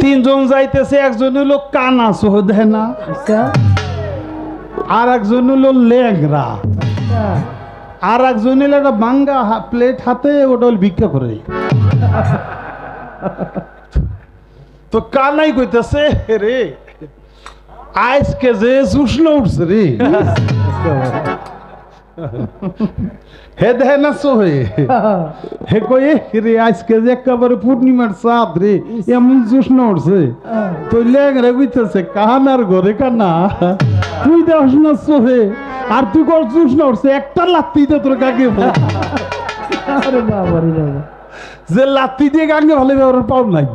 তিনজন যাইতেছে, একজন হলো কানা সহ দেয় আচ্ছা। আর একজন হলো আচ্ছা আর একজন হলো একটা বাঙ্গা প্লেট হাতে, ওটা হলো ভিক্ষা করে। তো কানাই কইতেছে রে, আজকে যে উষ্ণ উঠছে রে। হে দেহে না সোহে। হে কয়ে রে আজকে যে একেবারে পূর্ণিমার চাঁদ রে এমন জুষ্ণ উঠছে। তো লেগরে কইতেছে কাহানার ঘরে কানা? তুই দেখ না সোহে। আর তুই কর জুষ্ণ উঠছে একটা লাত্তি দে তোর কাকে আরে বাবা রে বাবা। যে লাত্তি দিয়ে গাঙ্গে ভালো ওর পাও নাই।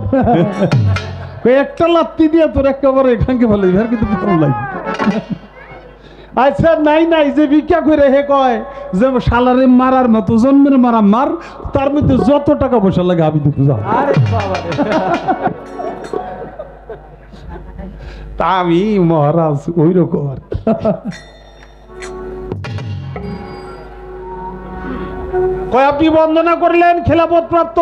একটা লাত্তি দিয়ে তোর একেবারে গাঙ্গে ভালো আর কিন্তু পাও নাই। আচ্ছা নাই নাই যে ভিক্ষা করে হে কয় যে শালারে মারার মতো জন্মের মারা মার তার মধ্যে যত টাকা পয়সা লাগে আমি তো যাও তা আমি মহারাজ ওই রকম আর। কয় আপনি বন্দনা করলেন খেলাপথ প্রাপ্ত